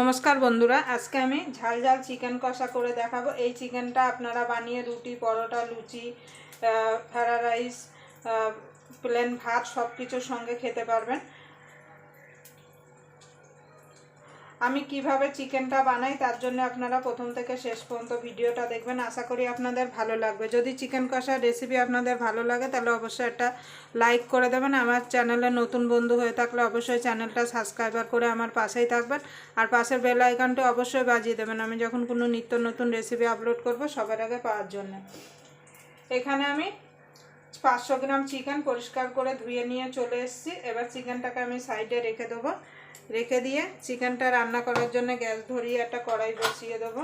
নমস্কার বন্ধুরা, আজকে আমি ঝাল ঝাল চিকেন কষা করে দেখাবো। এই চিকেনটা আপনারা বানিয়ে রুটি, পরোটা, লুচি ফ্রাইড রাইস প্লেন ভাত সব কিছুর সঙ্গে খেতে পারবেন। আমি কীভাবে চিকেনটা বানাই তার জন্য আপনারা প্রথম থেকে শেষ পর্যন্ত ভিডিওটা দেখবেন। আশা করি আপনাদের ভালো লাগবে। যদি চিকেন কষার রেসিপি আপনাদের ভালো লাগে, তাহলে অবশ্যই একটা লাইক করে দেবেন। আমার চ্যানেলে নতুন বন্ধু হয়ে থাকলে অবশ্যই চ্যানেলটা সাবস্ক্রাইবার করে আমার পাশেই থাকবেন। আর পাশের বেল আইকনটা অবশ্যই বাজিয়ে দেবেন। আমি যখন কোনো নিত্য নতুন রেসিপি আপলোড করব সবার আগে পাওয়ার জন্য। এখানে আমি পাঁচশো গ্রাম চিকেন পরিষ্কার করে ধুয়ে নিয়ে চলে এসেছি। এবার চিকেনটাকে আমি সাইডে রেখে দেবো। রেখে দিয়ে চিকেনটা রান্না করার জন্য গ্যাস ধরিয়ে একটা কড়াই বসিয়ে দেবো।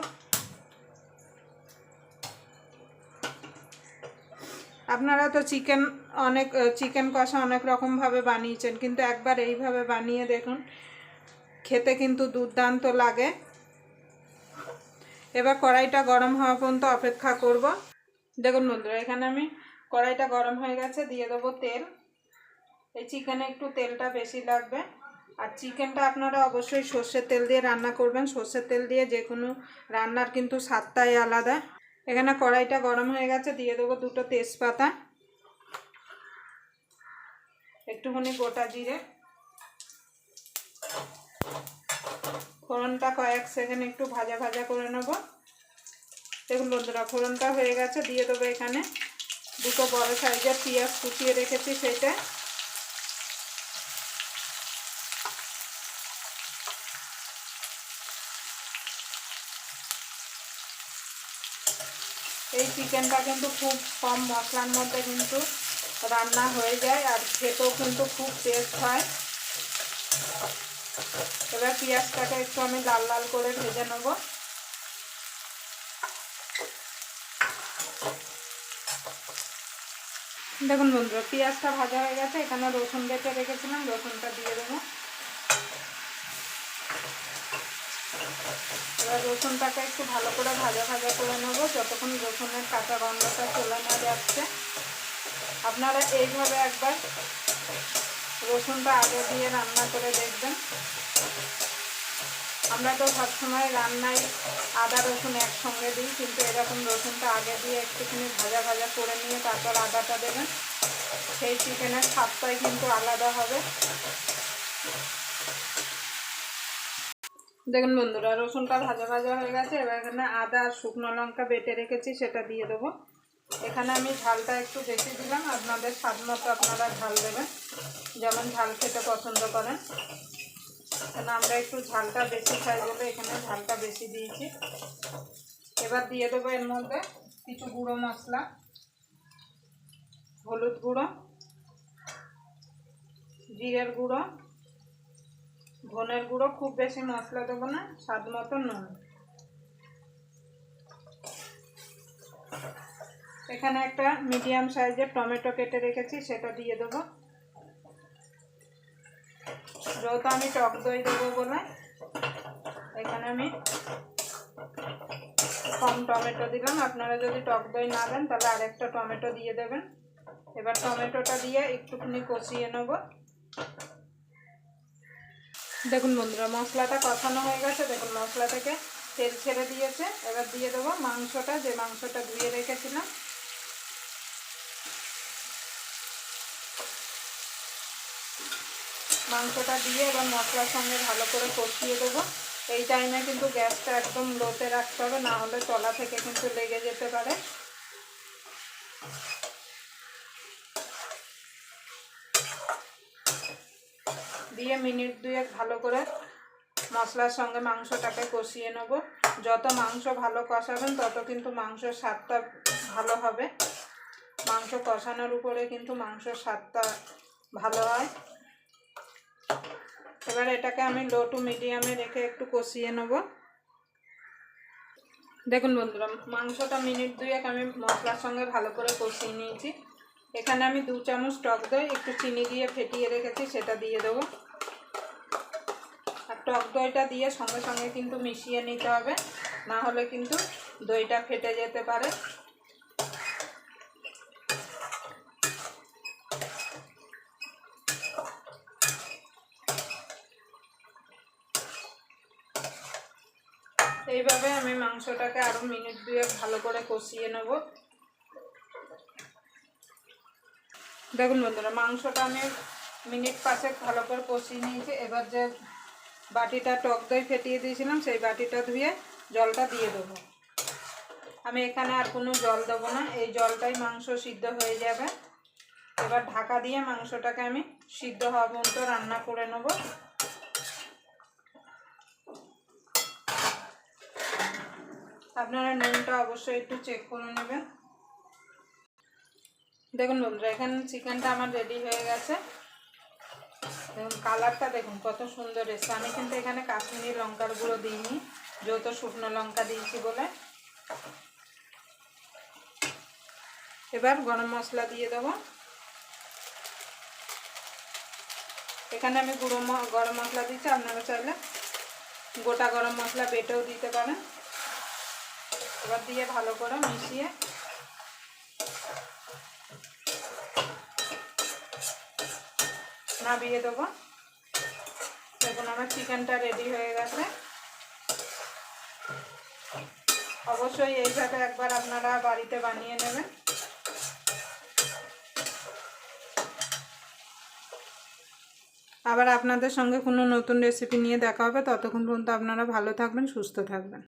আপনারা তো চিকেন অনেক, চিকেন কষা অনেক রকমভাবে বানিয়েছেন, কিন্তু একবার এইভাবে বানিয়ে দেখুন, খেতে কিন্তু দুর্দান্ত লাগে। এবার কড়াইটা গরম হওয়া পর্যন্ত অপেক্ষা করব। দেখুন বন্ধুরা, এখানে আমি কড়াইটা গরম হয়ে গেছে, দিয়ে দেবো তেল। এই চিকেনে একটু তেলটা বেশি লাগবে। আর চিকেনটা আপনারা অবশ্যই সর্ষের তেল দিয়ে রান্না করবেন। সর্ষের তেল দিয়ে যে কোনো রান্নার কিন্তু স্বাদটাই আলাদা। এখানে কড়াইটা গরম হয়ে গেছে, দিয়ে দেবো দুটো তেজপাতা। একটুখানি গোটা জিরে। ফোড়নটা কয়েক সেকেন্ড একটু ভাজা ভাজা করে নেব। দেখুন বন্ধুরা, ফোড়নটা হয়ে গেছে, দিয়ে দেবো এখানে দুটো বড় সাইজের পেঁয়াজ কুচিয়ে রেখেছি সেটা। এই চিকেনটা কিন্তু খুব কম মশলার মধ্যে কিন্তু রান্না হয়ে যায় আর খেতেও কিন্তু খুব টেস্ট হয়। এবার পেঁয়াজটাকে একটু আমি লাল লাল করে ভেজে নেব। দেখুন বন্ধুরা, পেঁয়াজটা ভাজা হয়ে গেছে, এখানে রসুন বেটে রেখেছিলাম, রসুনটা দিয়ে দেবো। এবার রসুনটাকে একটু ভালো করে ভাজা ভাজা করে নেব। যতক্ষণ রসুনের কাঁচা গন্ধটা চলে না যাচ্ছে। আপনারা এইভাবে একবার রসুনটা আগে দিয়ে রান্না করে দেখবেন। আমরা তো সবসময় রান্নায় আদা, রসুন একসঙ্গে দিই, কিন্তু এরকম রসুনটা আগে দিয়ে একটুখানি ভাজা ভাজা করে নিয়ে তারপর আদাটা দেবেন। সেই চিকেনের স্বাদটাই কিন্তু আলাদা হবে। দেখুন বন্ধুরা রসুনটা ভাজা ভাজা হয়ে গেছে, এবার এখানে আদা আর শুকনো লঙ্কা বেটে রেখেছি, সেটা দিয়ে দেবো। এখানে আমি ঝালটা একটু বেশি দিলাম, আপনাদের স্বাদ মতো আপনারা ঝাল দেবেন, যেমন ঝাল খেতে পছন্দ করেন। কেন আমরা একটু ঝালটা বেশি খাই বলে এখানে ঝালটা বেশি দিয়েছি। এবার দিয়ে দেবো এর মধ্যে কিছু গুঁড়ো মশলা, হলুদ গুঁড়ো, জিরের গুঁড়ো ধনের গুঁড়ো খুব বেশি মশলা দেবো না, স্বাদ মতো নুন। এখানে একটা মিডিয়াম সাইজের টমেটো কেটে রেখেছি, সেটা দিয়ে দেবো। যেহেতু আমি টক দই দেবো বলে, এখানে আমি কম টমেটো দিলাম। আপনারা যদি টক দই না দেন, তাহলে আরেকটা টমেটো দিয়ে দেবেন। এবার টমেটোটা দিয়ে একটুখানি কষিয়ে নেব। দেখুন বন্ধুরা, মশলাটা কষানো হয়ে গেছে। দেখুন মশলা থেকে তেল ছেড়ে দিয়েছে। এবার দিয়ে দেবো মাংসটা, যে মাংসটা ধুয়ে রেখেছিলাম। মাংসটা দিয়ে এবার মশলার সঙ্গে ভালো করে কষিয়ে দেবো। এই টাইমে কিন্তু গ্যাসটা একদম লোতে রাখতে হবে, না হলে তলা থেকে কিন্তু লেগে যেতে পারে। দিয়ে মিনিট দুয়েক ভালো করে মশলার সঙ্গে মাংসটাকে কষিয়ে নেব। যত মাংস ভালো কষাবেন, তত কিন্তু মাংসের স্বাদটা ভালো হবে। মাংস কষানোর উপরে কিন্তু মাংসের স্বাদটা ভালো হয়। এবার এটাকে আমি লো টু মিডিয়ামে রেখে একটু কষিয়ে নেব। দেখুন বন্ধুরা, মাংসটা মিনিট দুয়েক আমি মশলার সঙ্গে ভালো করে কষিয়ে নিয়েছি। এখানে আমি দু চামচ টক দই, একটু চিনি দিয়ে ফেটিয়ে রেখেছি, সেটা দিয়ে দেবো। টক দইটা দিয়ে সঙ্গে সঙ্গে কিন্তু মিশিয়ে নিতে হবে। না হলে কিন্তু দইটা ফেটে যেতে পারে। এইভাবে আমি মাংসটাকে আরও মিনিট দুয়েক ভালো করে কষিয়ে নেব। দেখুন বন্ধুরা, মাংসটা আমি মিনিট পাঁচেক ভালো করে কষিয়ে নিয়েছি। এবার যে বাটিটা টক দই ফেটিয়ে দিয়েছিলাম, সেই বাটিটা ধুয়ে জলটা দিয়ে দেবো। আমি এখানে আর কোনো জল দেবো না, এই জলটাই মাংস সিদ্ধ হয়ে যাবে। এবার ঢাকা দিয়ে মাংসটাকে আমি সিদ্ধ হওয়া পর্যন্ত রান্না করে নেব। আপনারা নুনটা অবশ্যই একটু চেক করে নেবেন। দেখুন বন্ধুরা, এখানে চিকেনটা আমার রেডি হয়ে গেছে। দেখুন, কালারটা দেখুন, কত সুন্দর এসছে। আমি কিন্তু এখানে কাশ্মীরি লঙ্কার গুঁড়ো দিইনি যেহেতু শুকনো লঙ্কা দিয়েছি বলে। এবার গরম মশলা দিয়ে দেবো। এখানে আমি গুঁড়ো গরম মশলা দিচ্ছি আপনারা চাইলে গোটা গরম মশলা বেটেও দিতে পারেন। এবার দিয়ে ভালো করে মিশিয়ে নাবিয়ে দেবো। দেখুন, আমার চিকেনটা রেডি হয়ে গেছে। অবশ্যই এইভাবে একবার আপনারা বাড়িতে বানিয়ে নেবেন। আবার আপনাদের সঙ্গে কোনো নতুন রেসিপি নিয়ে দেখা হবে। ততক্ষণ পর্যন্ত আপনারা ভালো থাকবেন, সুস্থ থাকবেন।